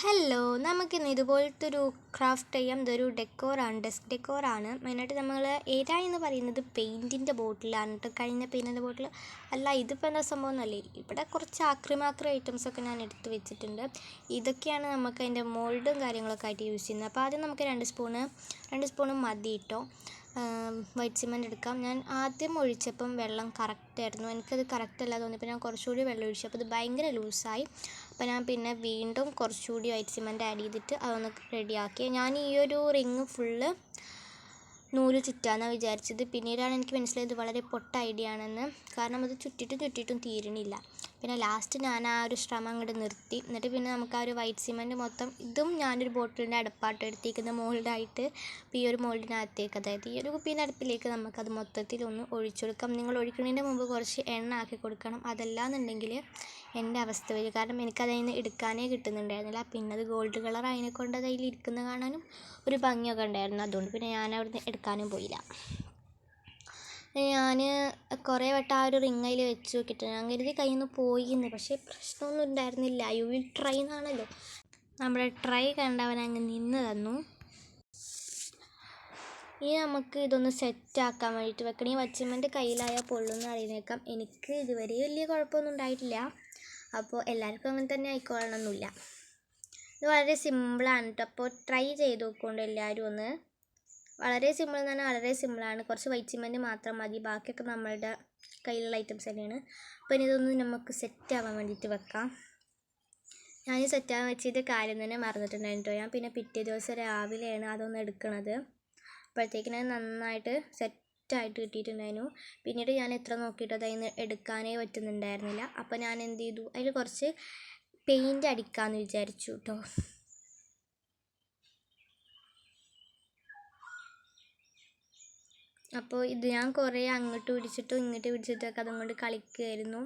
Hello നമുക്കിന്ന് ഇതുപോലത്തെ ഒരു ക്രാഫ്റ്റ് ചെയ്യാം. ഇതൊരു ഡെക്കോറാണ് ഡെസ്ക് ഡെക്കോറാണ് മെയിനായിട്ട് നമ്മൾ ഏതാ എന്ന് പറയുന്നത്? പെയിന്റിന്റെ ബോട്ടിലാണ് കേട്ടോ കഴിഞ്ഞ പെയിന്റിന്റെ ബോട്ടിൽ അല്ല ഇതിപ്പോൾ എന്താ സംഭവം എന്നല്ലേ ഇവിടെ കുറച്ച് ആക്രിമാക്രി ഐറ്റംസൊക്കെ ഞാൻ എടുത്ത് വെച്ചിട്ടുണ്ട്. ഇതൊക്കെയാണ് നമുക്ക് അതിന്റെ മോൾഡും കാര്യങ്ങളൊക്കെ ആയിട്ട് യൂസ് ചെയ്യുന്നത്. അപ്പോൾ ആദ്യം നമുക്ക് രണ്ട് സ്പൂണ് രണ്ട് സ്പൂണ് മതി കേട്ടോ വൈറ്റ് സിമെന്റ് എടുക്കാം. ഞാൻ ആദ്യം ഒഴിച്ചപ്പം വെള്ളം കറക്റ്റ് ആയിരുന്നു. എനിക്കത് കറക്റ്റ് അല്ല തോന്നിയപ്പോൾ ഞാൻ കുറച്ചുകൂടി വെള്ളം ഒഴിച്ചു. അപ്പോൾ ഇത് ഭയങ്കര ലൂസായി അപ്പോൾ ഞാൻ പിന്നെ വീണ്ടും കുറച്ചുകൂടി വൈറ്റ് സിമെന്റ് ആഡ് ചെയ്തിട്ട് അതൊന്ന് റെഡിയാക്കി ഞാൻ ഈ ഒരു റിങ് ഫുള്ള് നൂൽ ചുറ്റാന്നാണ് വിചാരിച്ചത്. പിന്നീടാണ് എനിക്ക് മനസ്സിലായത് വളരെ പൊട്ട ഐഡിയ ആണെന്ന്. കാരണം അത് ചുറ്റിട്ടും ചുറ്റിട്ടും തീരണില്ല പിന്നെ ലാസ്റ്റ് ഞാൻ ആ ഒരു ശ്രമം അങ്ങോട്ട് നിർത്തി. എന്നിട്ട് പിന്നെ നമുക്ക് ആ ഒരു വൈറ്റ് സിമന്റ് മൊത്തം ഇതും ഞാനൊരു ബോട്ടിലിന്റെ അടുപ്പാട്ട് എടുത്തേക്കുന്ന മോൾഡായിട്ട് ഈ ഒരു മോൾഡിനകത്തേക്ക് അതായത് ഈ ഒരു കുപ്പീന്റെ അടുപ്പിലേക്ക് നമുക്കത് മൊത്തത്തിൽ ഒന്ന് ഒഴിച്ചു കൊടുക്കാം. നിങ്ങൾ ഒഴിക്കുന്നതിന്റെ മുമ്പ് കുറച്ച് എണ്ണ ആക്കി കൊടുക്കണം. അതല്ലാന്നുണ്ടെങ്കിൽ എന്റെ അവസ്ഥ വരും. കാരണം എനിക്കതിൽ നിന്ന് എടുക്കാനേ കിട്ടുന്നുണ്ടായിരുന്നില്ല. പിന്നെ അത് ഗോൾഡ് കളർ അതിനെക്കൊണ്ട് അതിൽ ഇരിക്കുന്നത് കാണാനും ഒരു ഭംഗിയൊക്കെ ഉണ്ടായിരുന്നു. അതുകൊണ്ട് പിന്നെ ഞാൻ അവിടുന്ന് എടുക്കാനും പോയില്ല. ഞാൻ കുറേ വട്ടം ആ ഒരു റിംഗ് അതിൽ വെച്ച് നോക്കിയിട്ട് ഞാൻ കരുതി കയ്യിൽ നിന്ന് പോയി എന്ന് പക്ഷേ പ്രശ്നമൊന്നും ഉണ്ടായിരുന്നില്ല. യു വിൽ ട്രൈ എന്നാണല്ലോ. നമ്മുടെ ട്രൈ കണ്ടവൻ അങ്ങ് നിന്ന് തന്നു. ഇനി നമുക്ക് ഇതൊന്ന് സെറ്റ് ആക്കാൻ വേണ്ടിയിട്ട് വെക്കണം. ഈ വച്ചമ്മന്റെ കയ്യിലായാൽ പൊള്ളുന്ന അറിയുന്നേക്കാം. എനിക്ക് ഇതുവരെ വലിയ കുഴപ്പമൊന്നും ഉണ്ടായിട്ടില്ല. അപ്പോൾ എല്ലാവർക്കും അങ്ങനെ തന്നെ ആയിക്കോളണമെന്നില്ല ഇത് വളരെ സിമ്പിളാണ് കേട്ടോ അപ്പോൾ ട്രൈ ചെയ്ത് നോക്കുകൊണ്ട് എല്ലാവരും ഒന്ന്. വളരെ സിമ്പിൾ എന്ന് പറഞ്ഞാൽ വളരെ സിമ്പിളാണ് കുറച്ച് വൈറ്റ് സിമെന്റ് മാത്രം മതി. ബാക്കിയൊക്കെ നമ്മളുടെ കയ്യിലുള്ള ഐറ്റംസ് തന്നെയാണ്. അപ്പോൾ ഇനി ഇതൊന്ന് നമുക്ക് സെറ്റ് ആവാൻ വേണ്ടിയിട്ട് വെക്കാം. ഞാൻ സെറ്റ് ആവാൻ വെച്ചിട്ട് കാര്യം തന്നെ മറന്നിട്ടുണ്ടായിരുന്നു ഞാൻ പിന്നെ പിറ്റേ ദിവസം രാവിലെയാണ് അതൊന്ന് എടുക്കണത്. അപ്പോഴത്തേക്കിന് നന്നായിട്ട് സെറ്റായിട്ട് കിട്ടിയിട്ടുണ്ടായിരുന്നു. പിന്നീട് ഞാൻ എത്ര നോക്കിയിട്ട് അതിൽ നിന്ന് എടുക്കാനേ പറ്റുന്നുണ്ടായിരുന്നില്ല. അപ്പോൾ ഞാൻ എന്ത് ചെയ്തു? അതിൽ കുറച്ച് പെയിന്റ് അടിക്കാമെന്ന് വിചാരിച്ചു കേട്ടോ അപ്പോൾ ഇത് ഞാൻ കുറേ അങ്ങോട്ട് പിടിച്ചിട്ടും ഇങ്ങോട്ട് പിടിച്ചിട്ടൊക്കെ അതുകൊണ്ട് കളിക്കുമായിരുന്നു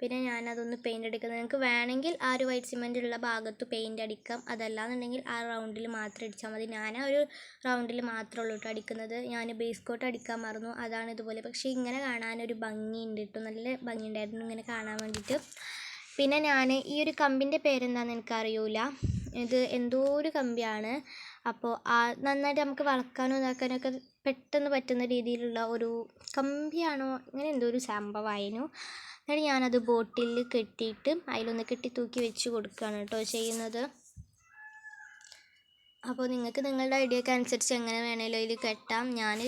പിന്നെ ഞാനതൊന്ന് പെയിന്റ് അടിക്കുന്നത് നിങ്ങൾക്ക് വേണമെങ്കിൽ ആ ഒരു വൈറ്റ് സിമെന്റ് ഉള്ള ഭാഗത്ത് പെയിന്റ് അടിക്കാം. അതല്ലാന്നുണ്ടെങ്കിൽ ആ റൗണ്ടിൽ മാത്രം അടിച്ചാൽ മതി. ഞാൻ ആ ഒരു റൗണ്ടിൽ മാത്രമേ ഉള്ളൂ കേട്ടോ അടിക്കുന്നത്. ഞാൻ ബേസ് കോട്ട് അടിക്കാൻ മറന്നു. അതാണ് ഇതുപോലെ. പക്ഷേ ഇങ്ങനെ കാണാനൊരു ഭംഗിയുണ്ട് കേട്ടോ നല്ല ഭംഗിയുണ്ടായിരുന്നു ഇങ്ങനെ കാണാൻ വേണ്ടിയിട്ട് പിന്നെ ഞാൻ ഈ ഒരു കമ്പിന്റെ പേരെന്താണെന്ന് എനിക്കറിയൂല. ഇത് എന്തോ ഒരു കമ്പിയാണ്. അപ്പോൾ ആ നന്നായിട്ട് നമുക്ക് വളക്കാനും ഇതാക്കാനൊക്കെ പെട്ടെന്ന് പറ്റുന്ന രീതിയിലുള്ള ഒരു കമ്പിയാണോ അങ്ങനെ എന്തോ ഒരു സംഭവമായിരുന്നു എന്നിട്ട് ഞാനത് ബോട്ടിൽ കെട്ടിയിട്ട് അതിലൊന്ന് കെട്ടി തൂക്കി വെച്ച് കൊടുക്കുകയാണ് കേട്ടോ ചെയ്യുന്നത്. അപ്പോൾ നിങ്ങൾക്ക് നിങ്ങളുടെ ഐഡിയക്ക് അനുസരിച്ച് എങ്ങനെ വേണേലും ഇതിൽ കെട്ടാം. ഞാൻ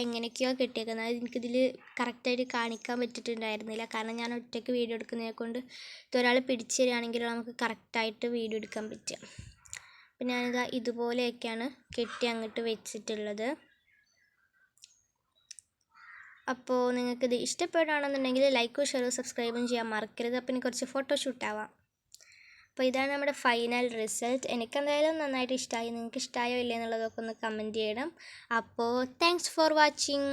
എങ്ങനെയൊക്കെയോ കെട്ടിയേക്കുന്നത്. എനിക്കിതിൽ കറക്റ്റായിട്ട് കാണിക്കാൻ പറ്റിയിട്ടുണ്ടായിരുന്നില്ല. കാരണം ഞാൻ ഒറ്റയ്ക്ക് വീഡിയോ എടുക്കുന്നതിനെ കൊണ്ട് ഇതൊരാൾ പിടിച്ചു തരികയാണെങ്കിൽ നമുക്ക് കറക്റ്റായിട്ട് വീഡിയോ എടുക്കാൻ പറ്റുക. അപ്പം ഞാനിതാ ഇതുപോലെയൊക്കെയാണ് കെട്ടി അങ്ങോട്ട് വെച്ചിട്ടുള്ളത്. അപ്പോൾ നിങ്ങൾക്കിത് ഇഷ്ടപ്പെടുകയാണെന്നുണ്ടെങ്കിൽ ലൈക്കും ഷെയറും സബ്സ്ക്രൈബും ചെയ്യാൻ മറക്കരുത്. അപ്പം ഇനി കുറച്ച് ഫോട്ടോഷൂട്ടാവാം അപ്പോൾ ഇതാണ് നമ്മുടെ ഫൈനൽ റിസൾട്ട് എനിക്കെന്തായാലും നന്നായിട്ട് ഇഷ്ടമായി നിങ്ങൾക്ക് ഇഷ്ടമായോ ഇല്ലേ എന്നുള്ളതൊക്കെ ഒന്ന് കമന്റ് ചെയ്യണം. അപ്പോൾ താങ്ക്സ് ഫോർ വാച്ചിങ്